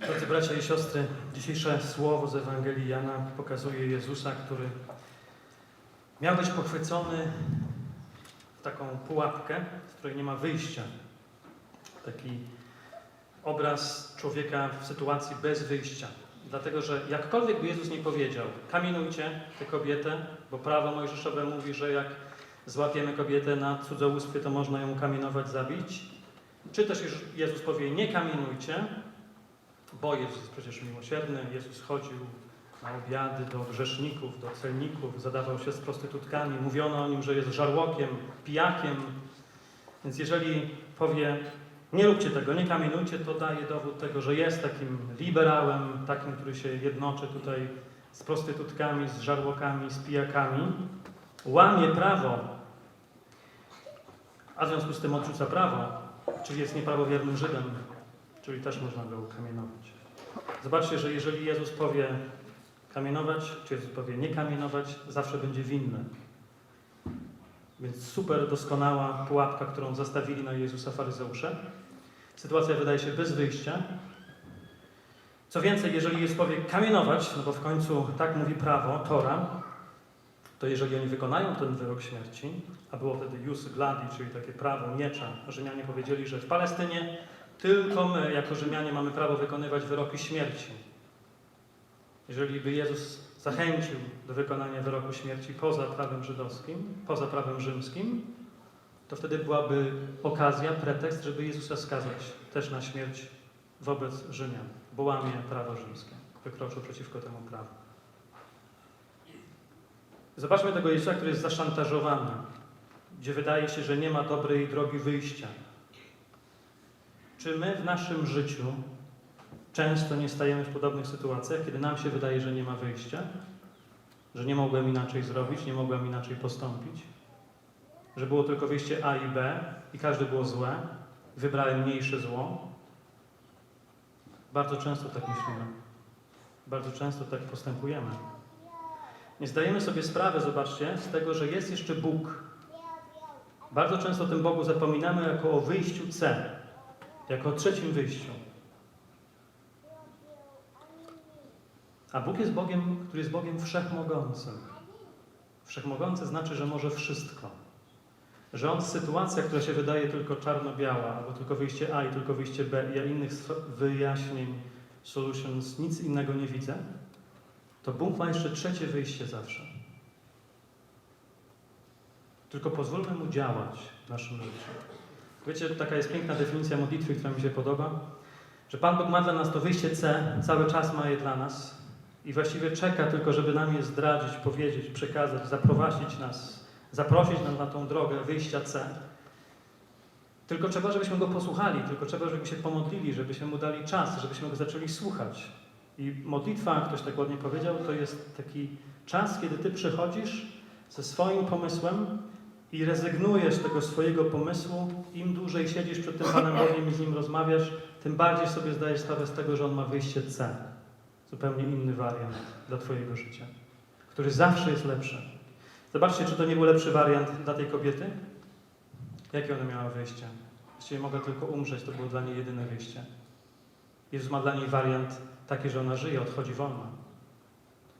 Drodzy bracia i siostry, dzisiejsze słowo z Ewangelii Jana pokazuje Jezusa, który miał być pochwycony w taką pułapkę, z której nie ma wyjścia. Taki obraz człowieka w sytuacji bez wyjścia. Dlatego, że jakkolwiek by Jezus nie powiedział, kamienujcie tę kobietę, bo prawo mojżeszowe mówi, że jak złapiemy kobietę na cudzołóstwie, to można ją kamienować, zabić. Czy też Jezus powie, nie kamienujcie, bo Jezus jest przecież miłosierny, Jezus chodził na obiady do grzeszników, do celników, zadawał się z prostytutkami, mówiono o nim, że jest żarłokiem, pijakiem. Więc jeżeli powie, nie róbcie tego, nie kamienujcie, to daje dowód tego, że jest takim liberałem, takim, który się jednoczy tutaj z prostytutkami, z żarłokami, z pijakami, łamie prawo, a w związku z tym odrzuca prawo, czyli jest nieprawowiernym Żydem, czyli też można go ukamienować. Zobaczcie, że jeżeli Jezus powie kamienować, czy Jezus powie nie kamienować, zawsze będzie winny. Więc super doskonała pułapka, którą zastawili na Jezusa faryzeusze. Sytuacja wydaje się bez wyjścia. Co więcej, jeżeli Jezus powie kamienować, no bo w końcu tak mówi prawo, Tora, to jeżeli oni wykonają ten wyrok śmierci, a było wtedy jus gladi, czyli takie prawo miecza, Rzymianie powiedzieli, że w Palestynie tylko my, jako Rzymianie, mamy prawo wykonywać wyroki śmierci. Jeżeli by Jezus zachęcił do wykonania wyroku śmierci poza prawem żydowskim, poza prawem rzymskim, to wtedy byłaby okazja, pretekst, żeby Jezusa skazać też na śmierć wobec Rzymian, bo łamie prawo rzymskie, wykroczył przeciwko temu prawu. Zobaczmy tego Jezusa, który jest zaszantażowany, gdzie wydaje się, że nie ma dobrej drogi wyjścia. Czy my w naszym życiu często nie stajemy w podobnych sytuacjach, kiedy nam się wydaje, że nie ma wyjścia, że nie mogłem inaczej zrobić, nie mogłem inaczej postąpić, że było tylko wyjście A i B i każde było złe, wybrałem mniejsze zło? Bardzo często tak myślimy. Bardzo często tak postępujemy. Nie zdajemy sobie sprawy, zobaczcie, z tego, że jest jeszcze Bóg. Bardzo często o tym Bogu zapominamy jako o wyjściu C, jako trzecim wyjściu. A Bóg jest Bogiem, który jest Bogiem wszechmogącym. Wszechmogący znaczy, że może wszystko. Że On w sytuacjach, która się wydaje tylko czarno-biała, albo tylko wyjście A i tylko wyjście B, ja innych wyjaśnień, solutions, nic innego nie widzę, to Bóg ma jeszcze trzecie wyjście zawsze. Tylko pozwólmy Mu działać w naszym życiu. Wiecie, taka jest piękna definicja modlitwy, która mi się podoba, że Pan Bóg ma dla nas to wyjście C, cały czas ma je dla nas i właściwie czeka tylko, żeby nam je zdradzić, powiedzieć, przekazać, zaprowadzić nas, zaprosić nas na tą drogę wyjścia C. Tylko trzeba, żebyśmy Go posłuchali, tylko trzeba, żebyśmy się pomodlili, żebyśmy Mu dali czas, żebyśmy Go zaczęli słuchać. I modlitwa, ktoś tak ładnie powiedział, to jest taki czas, kiedy Ty przychodzisz ze swoim pomysłem i rezygnujesz z tego swojego pomysłu. Im dłużej siedzisz przed tym Panem Bogiem i z Nim rozmawiasz, tym bardziej sobie zdajesz sprawę z tego, że On ma wyjście C. Zupełnie inny wariant dla Twojego życia, który zawsze jest lepszy. Zobaczcie, czy to nie był lepszy wariant dla tej kobiety? Jakie ona miała wyjście? Właściwie mogła tylko umrzeć, to było dla niej jedyne wyjście. Jezus ma dla niej wariant taki, że ona żyje, odchodzi wolna.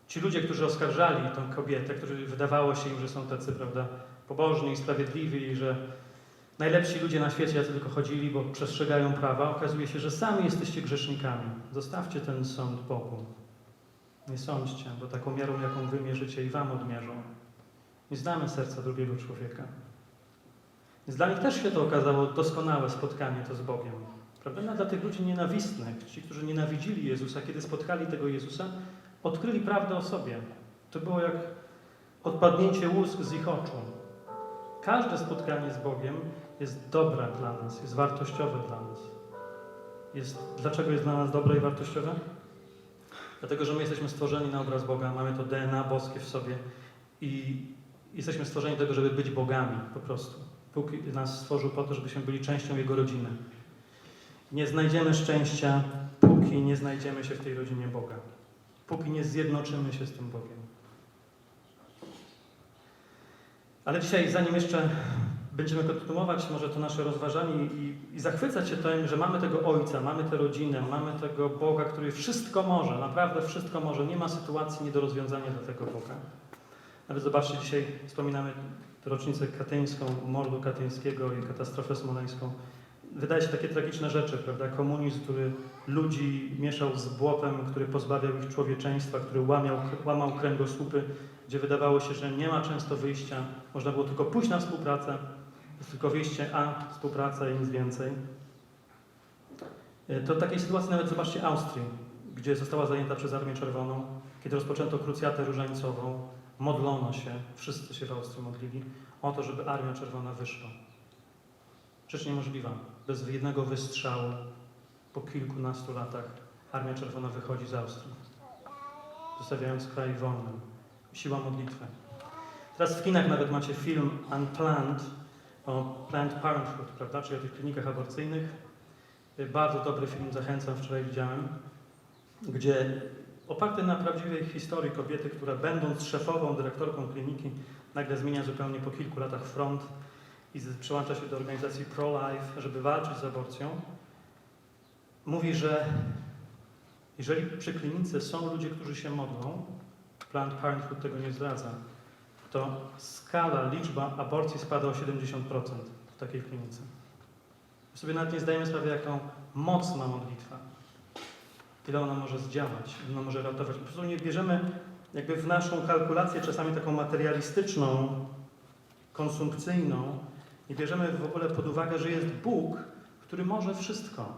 Ci ludzie, którzy oskarżali tą kobietę, którzy wydawało się im, że są tacy, prawda, pobożni i sprawiedliwi i że najlepsi ludzie na świecie jacy tylko chodzili, bo przestrzegają prawa, okazuje się, że sami jesteście grzesznikami. Zostawcie ten sąd Bogu. Nie sądźcie, bo taką miarą, jaką wy mierzycie i wam odmierzą. Nie znamy serca drugiego człowieka. Więc dla nich też się to okazało doskonałe spotkanie to z Bogiem. Prawda? No, dla tych ludzi nienawistnych, ci, którzy nienawidzili Jezusa, kiedy spotkali tego Jezusa, odkryli prawdę o sobie. To było jak odpadnięcie łusk z ich oczu. Każde spotkanie z Bogiem jest dobre dla nas, jest wartościowe dla nas. Jest, dlaczego jest dla nas dobre i wartościowe? Dlatego, że my jesteśmy stworzeni na obraz Boga, mamy to DNA boskie w sobie i jesteśmy stworzeni do tego, żeby być Bogami po prostu. Bóg nas stworzył po to, żebyśmy byli częścią Jego rodziny. Nie znajdziemy szczęścia, póki nie znajdziemy się w tej rodzinie Boga. Póki nie zjednoczymy się z tym Bogiem. Ale dzisiaj, zanim jeszcze będziemy kontynuować może to nasze rozważanie i, i zachwycać się tym, że mamy tego Ojca, mamy tę rodzinę, mamy tego Boga, który wszystko może, naprawdę wszystko może. Nie ma sytuacji nie do rozwiązania dla tego Boga. Nawet zobaczcie, dzisiaj wspominamy rocznicę katyńską, mordu katyńskiego i katastrofę smoleńską. Wydaje się takie tragiczne rzeczy, prawda? Komunizm, który ludzi mieszał z błotem, który pozbawiał ich człowieczeństwa, który łamiał, łamał kręgosłupy, gdzie wydawało się, że nie ma często wyjścia, można było tylko pójść na współpracę, jest tylko wyjście, a współpraca i nic więcej. E, To takiej sytuacji nawet zobaczcie Austrię, gdzie została zajęta przez Armię Czerwoną, kiedy rozpoczęto krucjatę różańcową, modlono się, wszyscy się w Austrii modlili, o to, żeby Armia Czerwona wyszła. Rzecz niemożliwa. Bez jednego wystrzału po kilkunastu latach Armia Czerwona wychodzi z Austrii, zostawiając kraj wolny. Siła modlitwy. Teraz w kinach nawet macie film Unplanned o Planned Parenthood, prawda, czyli o tych klinikach aborcyjnych. Bardzo dobry film, zachęcam, wczoraj widziałem, gdzie oparty na prawdziwej historii kobiety, która będąc szefową, dyrektorką kliniki, nagle zmienia zupełnie po kilku latach front i przyłącza się do organizacji Pro-Life, żeby walczyć z aborcją. Mówi, że jeżeli przy klinice są ludzie, którzy się modlą, Planned Parenthood tego nie zdradza, to skala, liczba aborcji spada o 70% w takiej klinice. My sobie nawet nie zdajemy sprawy, jaką moc ma modlitwa. Ile ona może zdziałać, ile ona może ratować. Po prostu nie bierzemy jakby w naszą kalkulację czasami taką materialistyczną, konsumpcyjną, nie bierzemy w ogóle pod uwagę, że jest Bóg, który może wszystko,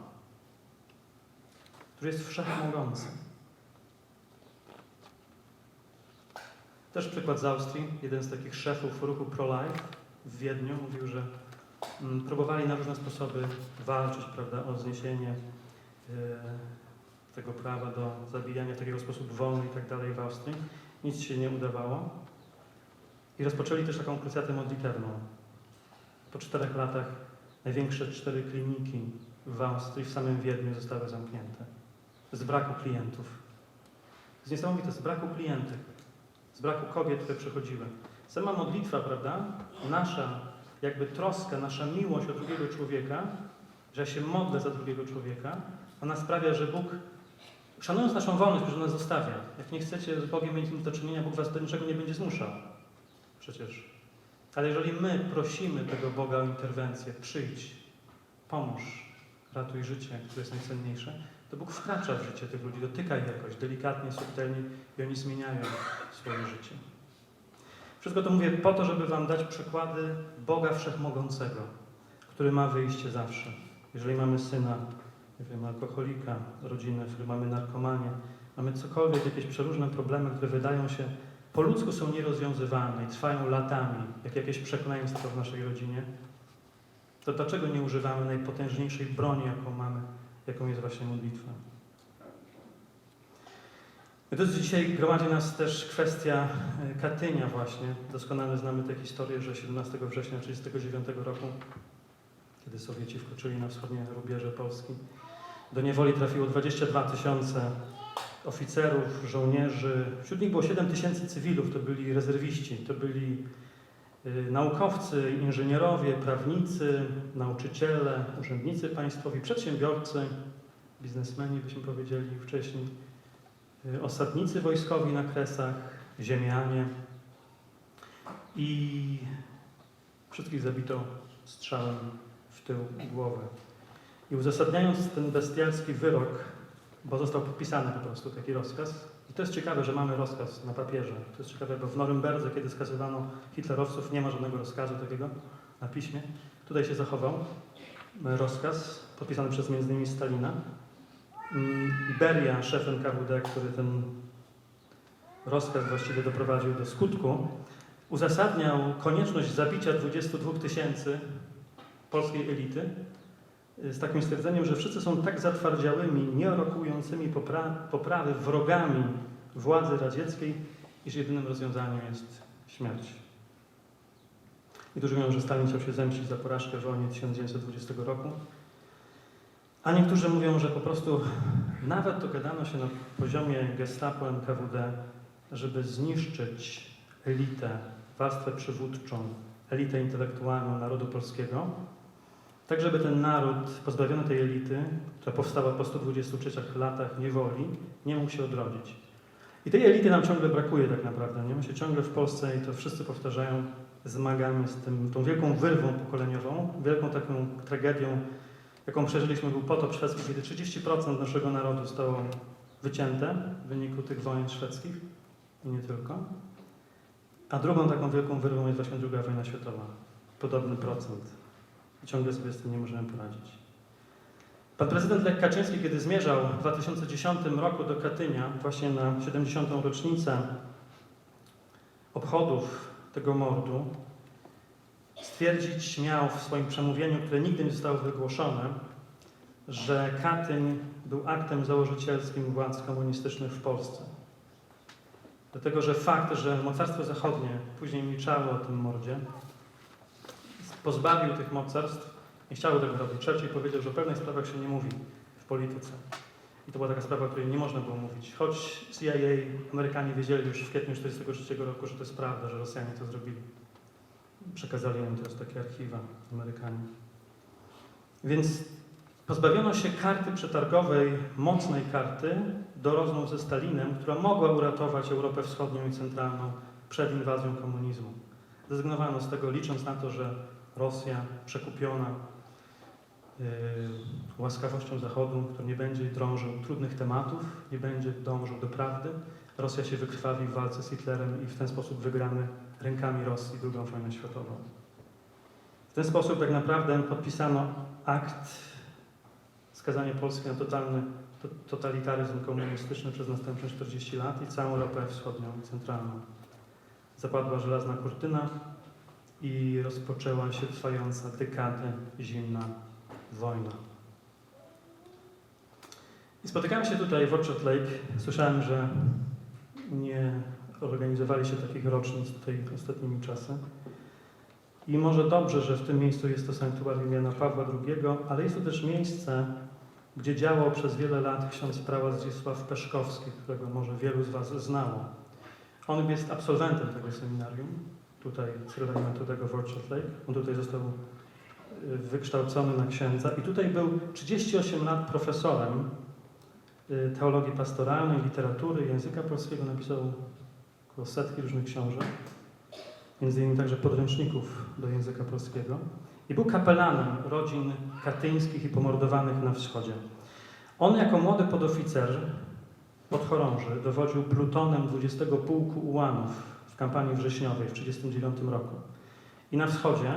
który jest wszechmogący. Też przykład z Austrii. Jeden z takich szefów ruchu Pro-Life w Wiedniu mówił, że mm, próbowali na różne sposoby walczyć prawda, o zniesienie e, tego prawa do zabijania w takiego sposób wolny i tak dalej w Austrii. Nic się nie udawało. I rozpoczęli też taką krucjatę modlitewną. Po czterech latach największe cztery kliniki w Austrii, w samym Wiedniu zostały zamknięte. Z braku klientów. Jest niesamowite, z braku klientów z braku kobiet, które przychodziły. Sama modlitwa, prawda, nasza jakby troska, nasza miłość o drugiego człowieka, że ja się modlę za drugiego człowieka, ona sprawia, że Bóg, szanując naszą wolność, że nas zostawia. Jak nie chcecie z Bogiem mieć nic do czynienia, Bóg was do niczego nie będzie zmuszał. Przecież. Ale jeżeli my prosimy tego Boga o interwencję, przyjdź, pomóż, ratuj życie, które jest najcenniejsze, to Bóg wkracza w życie tych ludzi, dotyka ich jakoś, delikatnie, subtelnie i oni zmieniają swoje życie. Wszystko to mówię po to, żeby Wam dać przykłady Boga Wszechmogącego, który ma wyjście zawsze. Jeżeli mamy syna, nie wiem, alkoholika, rodzinę, w której mamy narkomanię, mamy cokolwiek, jakieś przeróżne problemy, które wydają się po ludzku są nierozwiązywalne i trwają latami, jak jakieś przekleństwo w naszej rodzinie, to dlaczego nie używamy najpotężniejszej broni, jaką mamy, jaką jest właśnie modlitwa? Jest dzisiaj gromadzi nas też kwestia e, Katynia właśnie. Doskonale znamy tę historię, że 17 września 1939 roku, kiedy Sowieci wkroczyli na wschodnie rubieże Polski, do niewoli trafiło 22 tysiące oficerów, żołnierzy. Wśród nich było 7 tysięcy cywilów, to byli rezerwiści, to byli y, naukowcy, inżynierowie, prawnicy, nauczyciele, urzędnicy państwowi, przedsiębiorcy, biznesmeni, byśmy powiedzieli wcześniej, y, osadnicy wojskowi na kresach, ziemianie i wszystkich zabito strzałem w tył głowy. I uzasadniając ten bestialski wyrok, bo został podpisany po prostu taki rozkaz. I to jest ciekawe, że mamy rozkaz na papierze. To jest ciekawe, bo w Norymberdze, kiedy skazywano hitlerowców, nie ma żadnego rozkazu takiego na piśmie. Tutaj się zachował e, rozkaz podpisany przez innymi Stalina. Mm, Iberia, szef NKWD, który ten rozkaz właściwie doprowadził do skutku, uzasadniał konieczność zabicia 22 tysięcy polskiej elity z takim stwierdzeniem, że wszyscy są tak zatwardziałymi, nierokującymi popra poprawy wrogami władzy radzieckiej, iż jedynym rozwiązaniem jest śmierć. Niektórzy mówią, że Stalin chciał się zemścić za porażkę w wojnie 1920 roku, a niektórzy mówią, że po prostu nawet dogadano się na poziomie gestapo NKWD, żeby zniszczyć elitę, warstwę przywódczą elitę intelektualną narodu polskiego, tak żeby ten naród pozbawiony tej elity, która powstała po 123 latach niewoli, nie mógł się odrodzić. I tej elity nam ciągle brakuje tak naprawdę. Nie? My się ciągle w Polsce, i to wszyscy powtarzają, zmagamy z tym, tą wielką wyrwą pokoleniową, wielką taką tragedią, jaką przeżyliśmy, był potop szwedzki, kiedy 30% naszego narodu zostało wycięte w wyniku tych wojen szwedzkich i nie tylko. A drugą taką wielką wyrwą jest właśnie druga wojna światowa. Podobny procent. I ciągle sobie z tym nie możemy poradzić. Pan prezydent Lech Kaczyński, kiedy zmierzał w 2010 roku do Katynia, właśnie na 70. rocznicę obchodów tego mordu, stwierdzić śmiał w swoim przemówieniu, które nigdy nie zostało wygłoszone, że Katyń był aktem założycielskim władz komunistycznych w Polsce. Dlatego, że fakt, że mocarstwo zachodnie później milczało o tym mordzie, pozbawił tych mocarstw, nie chciało tego robić. Churchill powiedział, że o pewnych sprawach się nie mówi w polityce. I to była taka sprawa, o której nie można było mówić. Choć CIA, Amerykanie wiedzieli już w kwietniu 1943 roku, że to jest prawda, że Rosjanie to zrobili. Przekazali im teraz takie archiwa Amerykanie. Więc pozbawiono się karty przetargowej, mocnej karty do rozmów ze Stalinem, która mogła uratować Europę Wschodnią i Centralną przed inwazją komunizmu. Zrezygnowano z tego, licząc na to, że Rosja przekupiona yy, łaskawością Zachodu, który nie będzie drążył trudnych tematów, nie będzie dążył do prawdy. Rosja się wykrwawi w walce z Hitlerem i w ten sposób wygramy rękami Rosji II wojnę światową. W ten sposób tak naprawdę podpisano akt skazania Polski na totalny to, totalitaryzm komunistyczny przez następne 40 lat i całą Europę Wschodnią i Centralną. Zapadła żelazna kurtyna i rozpoczęła się trwająca dekadę zimna wojna. I spotykałem się tutaj w Orchard Lake. Słyszałem, że nie organizowali się takich rocznic tutaj ostatnimi czasy. I może dobrze, że w tym miejscu jest to sanktuarium Jana Pawła II, ale jest to też miejsce, gdzie działał przez wiele lat ksiądz prawa Zdzisław Peszkowski, którego może wielu z Was znało. On jest absolwentem tego seminarium, tutaj Sylwaniatu tego w Orchard Lake. On tutaj został y, wykształcony na księdza i tutaj był 38 lat profesorem y, teologii pastoralnej, literatury, języka polskiego. Napisał około setki różnych książek, między innymi także podręczników do języka polskiego. I był kapelanem rodzin katyńskich i pomordowanych na wschodzie. On jako młody podoficer podchorąży dowodził plutonem 20 Pułku Ułanów kampanii wrześniowej w 1939 roku. I na wschodzie,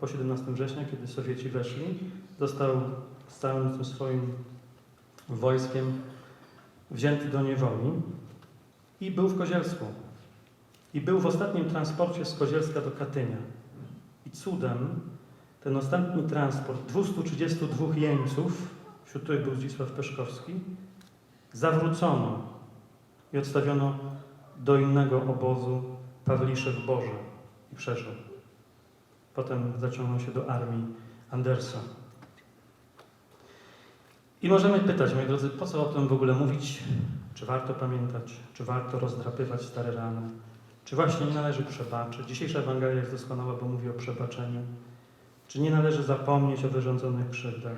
po 17 września, kiedy Sowieci weszli, został z całym tym swoim wojskiem wzięty do niewoli i był w Kozielsku. I był w ostatnim transporcie z Kozielska do Katynia. I cudem ten ostatni transport 232 jeńców, wśród których był Zdzisław Peszkowski, zawrócono i odstawiono do innego obozu Pawliszew Boże i przeżył. Potem zaciągnął się do armii Andersa. I możemy pytać, moi drodzy, po co o tym w ogóle mówić? Czy warto pamiętać? Czy warto rozdrapywać stare rany? Czy właśnie nie należy przebaczyć? Dzisiejsza Ewangelia jest doskonała, bo mówi o przebaczeniu. Czy nie należy zapomnieć o wyrządzonych krzywdach?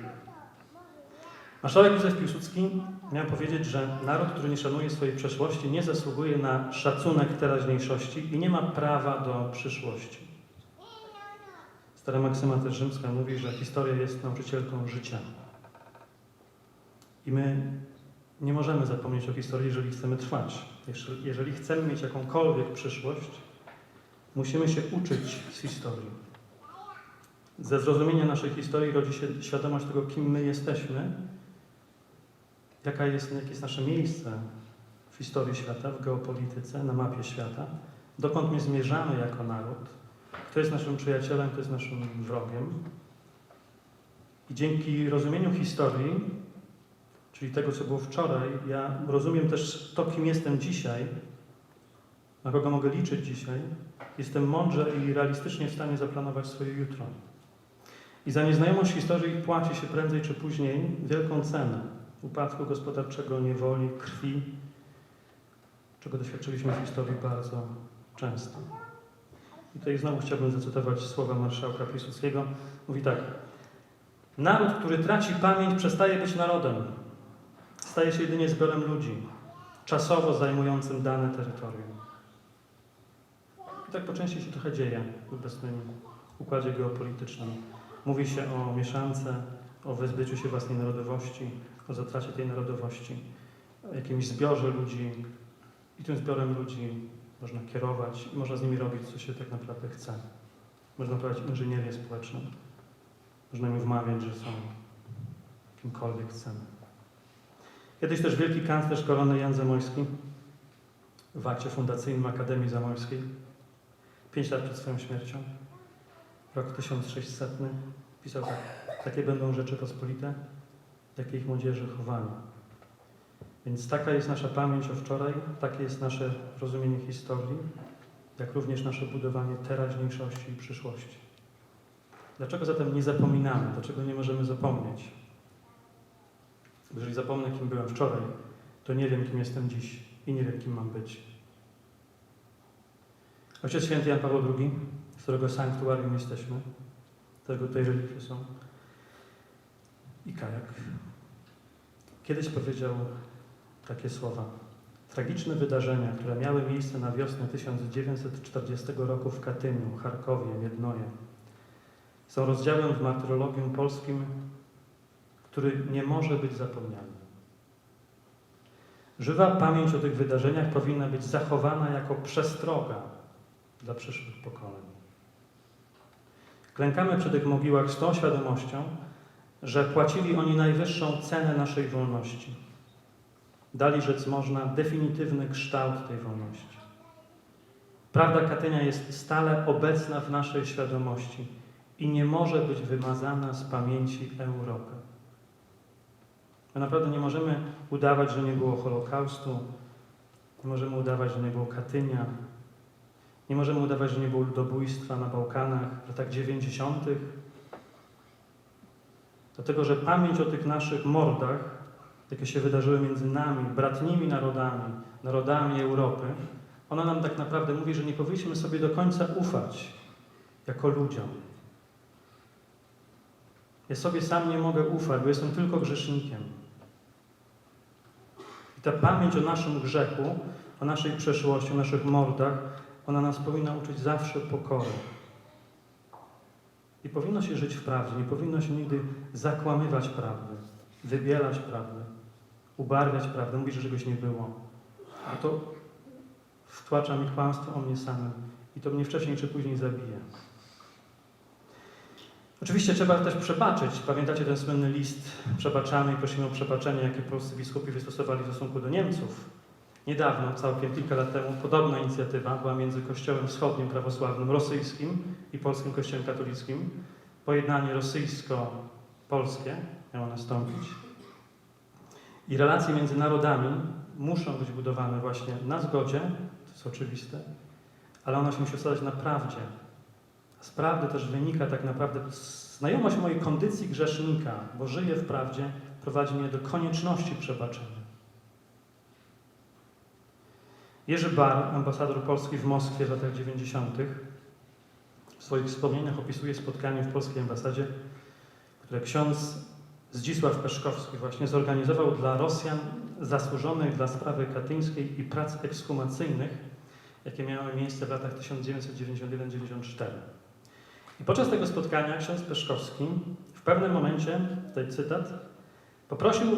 Marszałek Józef Piłsudski miał powiedzieć, że naród, który nie szanuje swojej przeszłości, nie zasługuje na szacunek teraźniejszości i nie ma prawa do przyszłości. Stara maksyma też rzymska mówi, że historia jest nauczycielką życia. I my nie możemy zapomnieć o historii, jeżeli chcemy trwać. Jeżeli chcemy mieć jakąkolwiek przyszłość, musimy się uczyć z historii. Ze zrozumienia naszej historii rodzi się świadomość tego, kim my jesteśmy, jaka jest, jakie jest nasze miejsce w historii świata, w geopolityce, na mapie świata, dokąd my zmierzamy jako naród, kto jest naszym przyjacielem, kto jest naszym wrogiem. I dzięki rozumieniu historii, czyli tego, co było wczoraj, ja rozumiem też to, kim jestem dzisiaj, na kogo mogę liczyć dzisiaj. Jestem mądrze i realistycznie w stanie zaplanować swoje jutro. I za nieznajomość historii płaci się prędzej czy później wielką cenę upadku gospodarczego, niewoli, krwi, czego doświadczyliśmy w historii bardzo często. I tutaj znowu chciałbym zacytować słowa marszałka Piłsudskiego. Mówi tak. Naród, który traci pamięć, przestaje być narodem. Staje się jedynie zbiorem ludzi, czasowo zajmującym dane terytorium. I tak po części się trochę dzieje w obecnym układzie geopolitycznym. Mówi się o mieszance, o wyzbyciu się własnej narodowości, o zatracie tej narodowości, jakimś zbiorze ludzi i tym zbiorem ludzi można kierować i można z nimi robić, co się tak naprawdę chce. Można prowadzić inżynierię społeczną. Można im wmawiać, że są kimkolwiek chcemy. Kiedyś też wielki kanclerz korony Jan Zamojski w akcie fundacyjnym Akademii Zamojskiej, pięć lat przed swoją śmiercią, rok 1600, pisał tak. Takie będą rzeczy pospolite, jakie ich młodzieży chowano. Więc taka jest nasza pamięć o wczoraj, takie jest nasze rozumienie historii, jak również nasze budowanie teraźniejszości i przyszłości. Dlaczego zatem nie zapominamy? Dlaczego nie możemy zapomnieć? Jeżeli zapomnę, kim byłem wczoraj, to nie wiem, kim jestem dziś i nie wiem, kim mam być. Ojciec Święty Jan Paweł II, z którego sanktuarium jesteśmy, którego tutaj relikwie są, i kajak, kiedyś powiedział takie słowa. Tragiczne wydarzenia, które miały miejsce na wiosnę 1940 roku w Katyniu, Charkowie, Miednoje, są rozdziałem w martyrologium polskim, który nie może być zapomniany. Żywa pamięć o tych wydarzeniach powinna być zachowana jako przestroga dla przyszłych pokoleń. Klękamy przy tych mogiłach z tą świadomością, że płacili oni najwyższą cenę naszej wolności. Dali, rzec można, definitywny kształt tej wolności. Prawda Katynia jest stale obecna w naszej świadomości i nie może być wymazana z pamięci Europy. My naprawdę nie możemy udawać, że nie było Holokaustu, nie możemy udawać, że nie było Katynia, nie możemy udawać, że nie było ludobójstwa na Bałkanach w latach 90. Dlatego, że pamięć o tych naszych mordach, jakie się wydarzyły między nami, bratnimi narodami, narodami Europy, ona nam tak naprawdę mówi, że nie powinniśmy sobie do końca ufać jako ludziom. Ja sobie sam nie mogę ufać, bo jestem tylko grzesznikiem. I ta pamięć o naszym grzechu, o naszej przeszłości, o naszych mordach, ona nas powinna uczyć zawsze pokory. I powinno się żyć w prawdzie, nie powinno się nigdy zakłamywać prawdy, wybielać prawdy, ubarwiać prawdę, mówić, że czegoś nie było. A to wtłacza mi kłamstwo o mnie samym i to mnie wcześniej czy później zabije. Oczywiście trzeba też przebaczyć. Pamiętacie ten słynny list Przebaczamy i prosimy o przebaczenie, jakie polscy biskupi wystosowali w stosunku do Niemców. Niedawno, całkiem kilka lat temu, podobna inicjatywa była między Kościołem Wschodnim Prawosławnym Rosyjskim i Polskim Kościołem Katolickim. Pojednanie rosyjsko-polskie miało nastąpić. I relacje między narodami muszą być budowane właśnie na zgodzie, to jest oczywiste, ale ona się musi osadzać na prawdzie. Z prawdy też wynika tak naprawdę znajomość mojej kondycji grzesznika, bo żyję w prawdzie, prowadzi mnie do konieczności przebaczenia. Jerzy Bar, ambasador Polski w Moskwie w latach 90., w swoich wspomnieniach opisuje spotkanie w polskiej ambasadzie, które ksiądz Zdzisław Peszkowski właśnie zorganizował dla Rosjan zasłużonych dla sprawy katyńskiej i prac ekshumacyjnych, jakie miały miejsce w latach 1991-94. I podczas tego spotkania ksiądz Peszkowski w pewnym momencie, tutaj cytat, poprosił,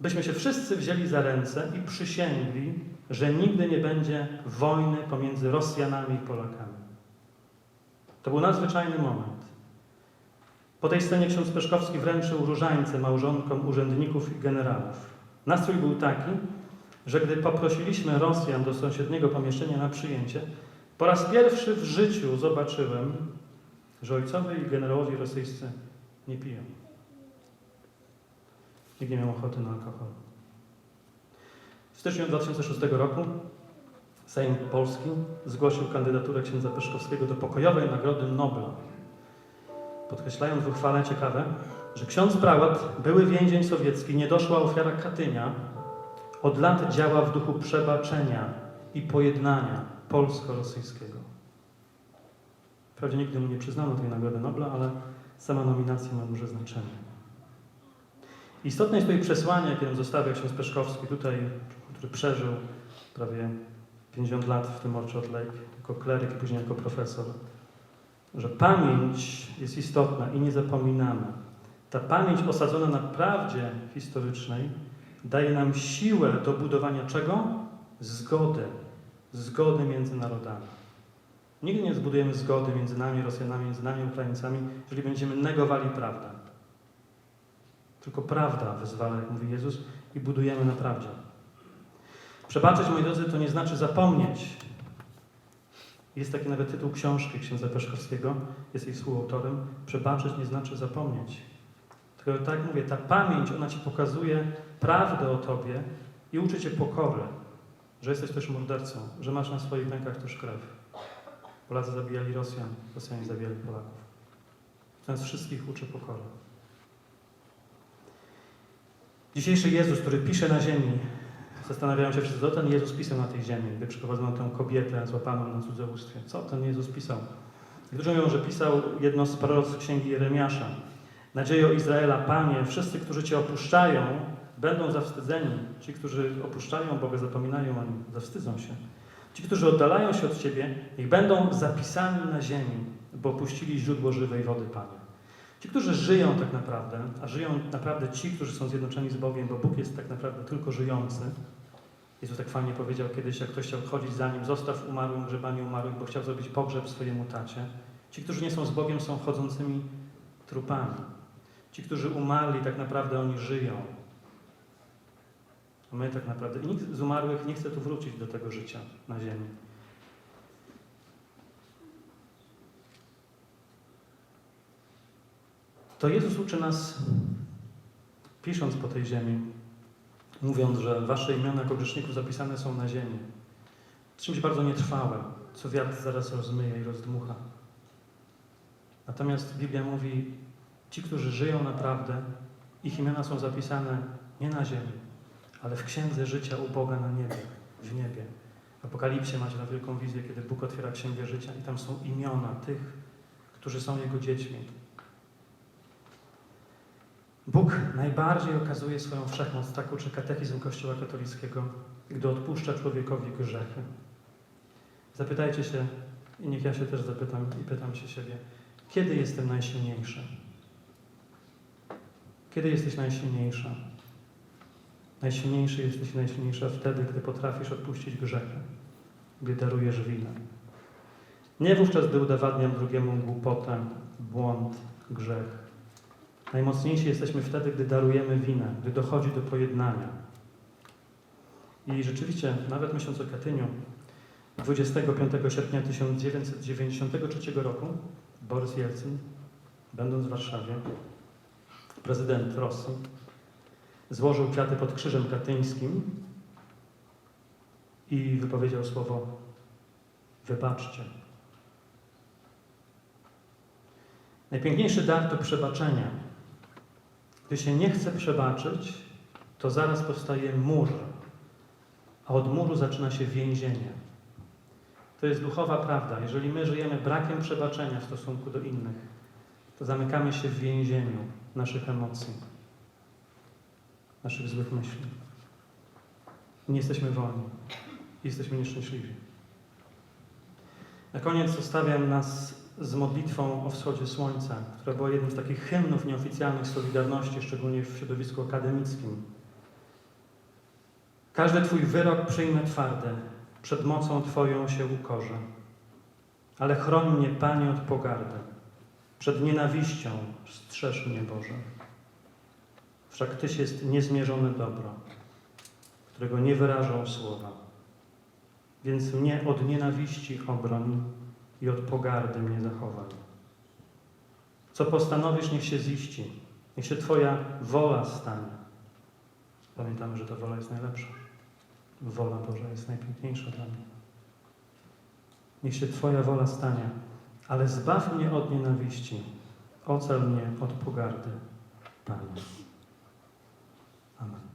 byśmy się wszyscy wzięli za ręce i przysięgli, że nigdy nie będzie wojny pomiędzy Rosjanami i Polakami. To był nadzwyczajny moment. Po tej scenie ksiądz Peszkowski wręczył różańce małżonkom urzędników i generałów. Nastrój był taki, że gdy poprosiliśmy Rosjan do sąsiedniego pomieszczenia na przyjęcie, po raz pierwszy w życiu zobaczyłem, że ojcowie i generałowie rosyjscy nie piją. Nikt nie miał ochoty na alkohol. Styczniu 2006 roku Sejm Polski zgłosił kandydaturę księdza Peszkowskiego do pokojowej Nagrody Nobla. Podkreślając w uchwale ciekawe, że ksiądz prałat, były więzień sowiecki, niedoszła ofiara Katynia, od lat działa w duchu przebaczenia i pojednania polsko-rosyjskiego. Wprawdzie nigdy mu nie przyznano tej Nagrody Nobla, ale sama nominacja ma duże znaczenie. Istotne jest tutaj przesłanie, jakie nam zostawia ksiądz Peszkowski, tutaj, który przeżył prawie 50 lat w tym Orchard Lake, jako kleryk i później jako profesor, że pamięć jest istotna i nie zapominana. Ta pamięć osadzona na prawdzie historycznej daje nam siłę do budowania czego? Zgody. Zgody między narodami. Nigdy nie zbudujemy zgody między nami, Rosjanami, między nami, Ukraińcami, jeżeli będziemy negowali prawdę. Tylko prawda wyzwala, jak mówi Jezus, i budujemy na prawdzie. Przebaczyć, moi drodzy, to nie znaczy zapomnieć. Jest taki nawet tytuł książki księdza Peszkowskiego, jest jej współautorem. Przebaczyć nie znaczy zapomnieć. Tylko tak mówię, ta pamięć, ona ci pokazuje prawdę o tobie i uczy cię pokory, że jesteś też mordercą, że masz na swoich rękach też krew. Polacy zabijali Rosjan, Rosjanie zabijali Polaków. Nas wszystkich uczy pokory. Dzisiejszy Jezus, który pisze na ziemi, zastanawiają się wszyscy, co ten Jezus pisał na tej ziemi, gdy przyprowadzono tę kobietę złapaną na cudzołóstwie. Co ten Jezus pisał? Niektórzy mówią, że pisał jedno z proroc księgi Jeremiasza. Nadziejo Izraela, Panie, wszyscy, którzy Cię opuszczają, będą zawstydzeni. Ci, którzy opuszczają Boga, zapominają o Nim, zawstydzą się. Ci, którzy oddalają się od Ciebie, niech będą zapisani na ziemi, bo opuścili źródło żywej wody, Panie. Ci, którzy żyją tak naprawdę, a żyją naprawdę ci, którzy są zjednoczeni z Bogiem, bo Bóg jest tak naprawdę tylko żyjący. Jezus tak fajnie powiedział kiedyś, jak ktoś chciał chodzić za Nim, zostaw umarłym grzebami umarłych, bo chciał zrobić pogrzeb swojemu tacie. Ci, którzy nie są z Bogiem, są chodzącymi trupami. Ci, którzy umarli, tak naprawdę oni żyją. A my tak naprawdę, i nikt z umarłych nie chce tu wrócić do tego życia na ziemi. To Jezus uczy nas, pisząc po tej ziemi, mówiąc, że wasze imiona grzeszników zapisane są na ziemi. Czymś bardzo nietrwałym, co wiatr zaraz rozmyje i rozdmucha. Natomiast Biblia mówi, ci, którzy żyją naprawdę, ich imiona są zapisane nie na ziemi, ale w księdze życia u Boga na niebie, w niebie. W Apokalipsie macie na wielką wizję, kiedy Bóg otwiera księgę życia i tam są imiona tych, którzy są Jego dziećmi. Bóg najbardziej okazuje swoją wszechmoc, tak uczy katechizm Kościoła katolickiego, gdy odpuszcza człowiekowi grzechy. Zapytajcie się, i niech ja się też zapytam i pytam się siebie, kiedy jestem najsilniejszy? Kiedy jesteś najsilniejsza? Najsilniejszy jesteś najsilniejsza wtedy, gdy potrafisz odpuścić grzechy, gdy darujesz winę. Nie wówczas, gdy udowadniam drugiemu głupotę, błąd, grzech. Najmocniejsi jesteśmy wtedy, gdy darujemy winę, gdy dochodzi do pojednania. I rzeczywiście, nawet myśląc o Katyniu, 25 sierpnia 1993 roku Borys Jelcyn, będąc w Warszawie, prezydent Rosji, złożył kwiaty pod krzyżem katyńskim i wypowiedział słowo wybaczcie. Najpiękniejszy dar to przebaczenie. Gdy się nie chce przebaczyć, to zaraz powstaje mur, a od muru zaczyna się więzienie. To jest duchowa prawda. Jeżeli my żyjemy brakiem przebaczenia w stosunku do innych, to zamykamy się w więzieniu naszych emocji, naszych złych myśli. Nie jesteśmy wolni. Jesteśmy nieszczęśliwi. Na koniec zostawiam nas z modlitwą o wschodzie słońca, która była jednym z takich hymnów nieoficjalnych Solidarności, szczególnie w środowisku akademickim. Każdy Twój wyrok przyjmę twardy, przed mocą Twoją się ukorzę. Ale chroń mnie, Panie, od pogardy. Przed nienawiścią strzeż mnie, Boże. Wszak Tyś jest niezmierzone dobro, którego nie wyrażą słowa. Więc mnie od nienawiści obroń i od pogardy mnie zachowaj. Co postanowisz, niech się ziści. Niech się Twoja wola stanie. Pamiętamy, że ta wola jest najlepsza. Wola Boża jest najpiękniejsza dla mnie. Niech się Twoja wola stanie, ale zbaw mnie od nienawiści. Ocal mnie od pogardy, Panie. Amen.